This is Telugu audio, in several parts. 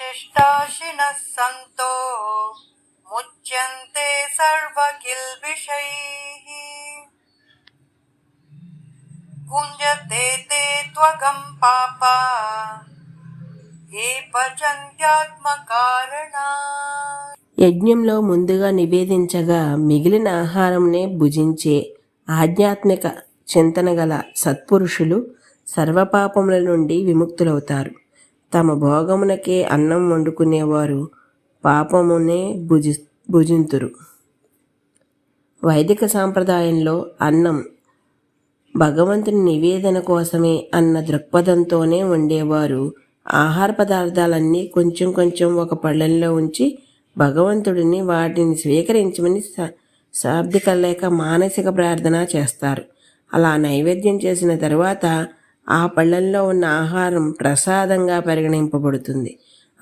విశిష్టాశిన సంతో ముచ్యంతే సర్వకిల్ విషై ते त्वगं पापा ఏ యజ్ఞంలో ముందుగా నివేదించగా మిగిలిన ఆహారంనే భుజించే ఆధ్యాత్మిక చింతన గల సత్పురుషులు సర్వపాపముల నుండి విముక్తులవుతారు. తమ భోగమునకే అన్నం వండుకునేవారు పాపమునే భుజి భుజింతురు. వైదిక సాంప్రదాయంలో అన్నం భగవంతుని నివేదన కోసమే అన్న దృక్పథంతోనే వండేవారు. ఆహార పదార్థాలన్నీ కొంచెం కొంచెం ఒక పళ్ళెంలో ఉంచి భగవంతుడిని వాటిని స్వీకరించమని శాబ్దిక లేక మానసిక ప్రార్థన చేస్తారు. అలా నైవేద్యం చేసిన తర్వాత ఆ పళ్ళల్లో ఉన్న ఆహారం ప్రసాదంగా పరిగణింపబడుతుంది.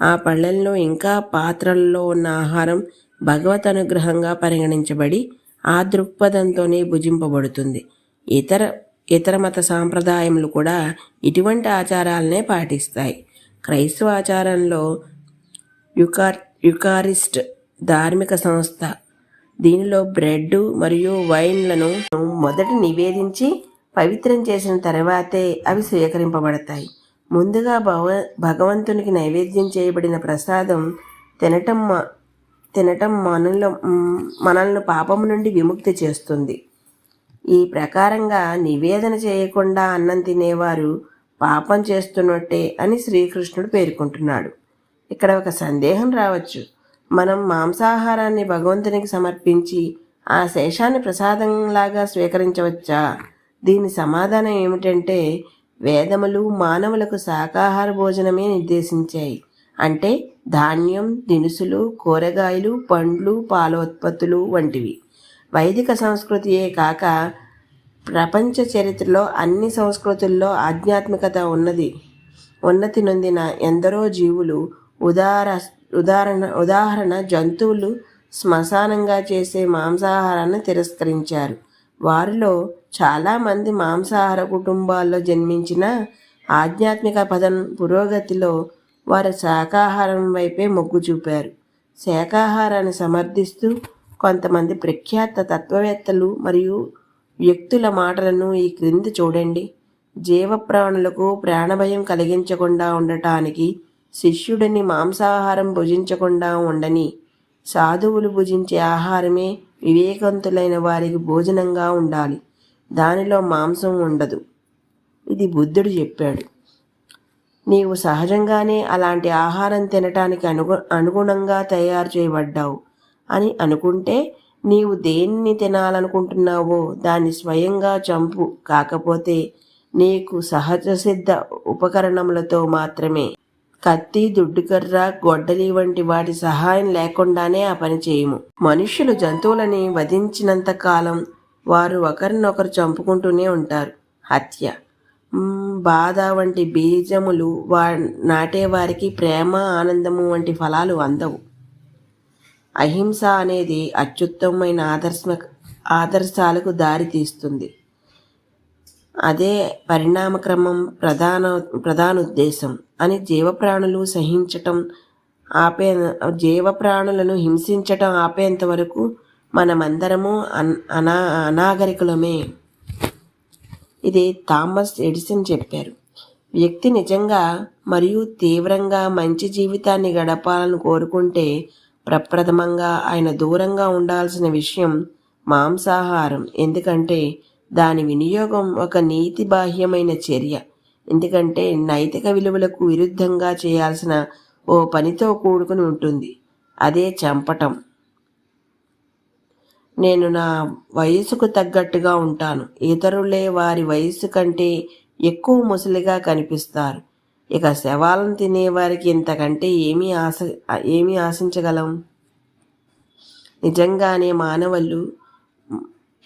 ఆ పళ్ళల్లో ఇంకా పాత్రల్లో ఉన్న ఆహారం భగవత్ అనుగ్రహంగా పరిగణించబడి ఆ దృక్పథంతోనే భుజింపబడుతుంది. ఇతర ఇతర మత సాంప్రదాయములు కూడా ఇటువంటి ఆచారాలనే పాటిస్తాయి. క్రైస్తవ ఆచారంలో యుకార్ యుకారిస్ట్ ధార్మిక సంస్థ దీనిలో బ్రెడ్ మరియు వైన్లను మొదట నివేదించి పవిత్రం చేసిన తర్వాతే అవి స్వీకరింపబడతాయి. ముందుగా భగవ భగవంతునికి నైవేద్యం చేయబడిన ప్రసాదం తినటం మ- తినటం మనలో మనల్ని పాపం నుండి విముక్తి చేస్తుంది. ఈ ప్రకారంగా నివేదన చేయకుండా అన్నం తినేవారు పాపం చేస్తున్నట్టే అని శ్రీకృష్ణుడు పేర్కొంటున్నాడు. ఇక్కడ ఒక సందేహం రావచ్చు. మనం మాంసాహారాన్ని భగవంతునికి సమర్పించి ఆ శేషాన్ని ప్రసాదంలాగా స్వీకరించవచ్చా? దీని సమాధానం ఏమిటంటే వేదములు మానవులకు శాకాహార భోజనమే నిర్దేశించాయి. అంటే ధాన్యం దినుసులు కూరగాయలు పండ్లు పాల ఉత్పత్తులు వంటివి. వైదిక సంస్కృతియే కాక ప్రపంచ చరిత్రలో అన్ని సంస్కృతుల్లో ఆధ్యాత్మికత ఉన్నది. ఉన్నతి నొందిన ఎందరో జీవులు ఉదార ఉదాహరణ ఉదాహరణ జంతువులు శ్మశానంగా చేసే మాంసాహారాన్ని తిరస్కరించారు. వారిలో చాలామంది మాంసాహార కుటుంబాల్లో జన్మించిన ఆధ్యాత్మిక పదం పురోగతిలో వారు శాకాహారం వైపే మొగ్గు చూపారు. శాకాహారాన్ని సమర్థిస్తూ కొంతమంది ప్రఖ్యాత తత్వవేత్తలు మరియు వ్యక్తుల మాటలను ఈ క్రింది చూడండి. జీవప్రాణులకు ప్రాణభయం కలిగించకుండా ఉండటానికి శిష్యుడిని మాంసాహారం భుజించకుండా ఉండని సాధువులు భుజించే ఆహారమే వివేకంతులైన వారికి భోజనంగా ఉండాలి. దానిలో మాంసం ఉండదు. ఇది బుద్ధుడు చెప్పాడు. నీవు సహజంగానే అలాంటి ఆహారం తినటానికి అనుగు అనుగుణంగా తయారు చేయబడ్డావు అని అనుకుంటే నీవు దేన్ని తినాలనుకుంటున్నావో దాన్ని స్వయంగా చంపు. కాకపోతే నీకు సహజ సిద్ధ ఉపకరణములతో మాత్రమే. కత్తి దుడ్డుకర్ర గొడ్డలి వంటి వాటి సహాయం లేకుండానే ఆ పని చేయము. మనుష్యులు జంతువులని వధించినంత కాలం వారు ఒకరినొకరు చంపుకుంటూనే ఉంటారు. హత్య. బాధ వంటి బీజములు వా నాటేవారికి ప్రేమ ఆనందము వంటి ఫలాలు అందవు. అహింస అనేది అత్యుత్తమమైన ఆదర్శ ఆదర్శాలకు దారి తీస్తుంది అదే పరిణామక్రమం ప్రధాన ప్రధాన ఉద్దేశం అని జీవప్రాణులు సహించటం ఆపే జీవప్రాణులను హింసించటం ఆపేంత వరకు మనమందరము అన్ అనా అనాగరికులమే. ఇది థామస్ ఎడిసన్ చెప్పారు. వ్యక్తి నిజంగా మరియు తీవ్రంగా మంచి జీవితాన్ని గడపాలని కోరుకుంటే ప్రప్రథమంగా ఆయన దూరంగా ఉండాల్సిన విషయం మాంసాహారం. ఎందుకంటే దాని వినియోగం ఒక నీతి బాహ్యమైన చర్య. ఎందుకంటే నైతిక విలువలకు విరుద్ధంగా చేయాల్సిన ఓ పనితో కూడుకుని ఉంటుంది. అదే చంపటం. నేను నా వయసుకు తగ్గట్టుగా ఉంటాను. ఇతరులే వారి వయసు కంటే ఎక్కువ ముసలిగా కనిపిస్తారు. ఇక శవాలను తినేవారికి ఇంతకంటే ఏమీ ఆశ ఏమీ ఆశించగలం? నిజంగానే మానవులు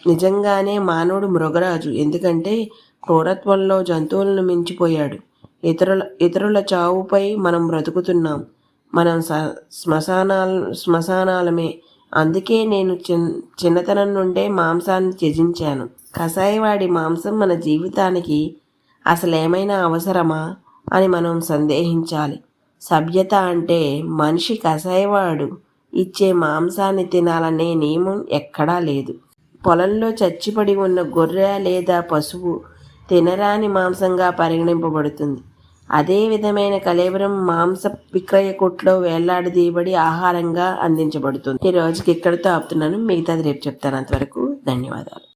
నిజంగానే మానవుడు మృగరాజు. ఎందుకంటే క్రూరత్వంలో జంతువులను మించిపోయాడు. ఇతరుల ఇతరుల చావుపై మనం బ్రతుకుతున్నాం. మనం స శ్మశానాల శ్మశానాలమే. అందుకే నేను చిన్ చిన్నతనం నుండే మాంసాన్ని త్యజించాను. కసాయివాడి మాంసం మన జీవితానికి అసలేమైనా అవసరమా అని మనం సందేహించాలి. సభ్యత అంటే మనిషి కసాయివాడు ఇచ్చే మాంసాన్ని తినాలనే నియమం ఎక్కడా లేదు. పొలంలో చచ్చిపడి ఉన్న గొర్రె లేదా పశువు తినరాని మాంసంగా పరిగణింపబడుతుంది. అదే విధమైన కలేబరం మాంస విక్రయ కొట్లో వేలాడదీయబడి ఆహారంగా అందించబడుతుంది. ఈ రోజుకి ఇక్కడితో ఆపుతున్నాను. మిగతాది రేపు చెప్తాను. అంతవరకు ధన్యవాదాలు.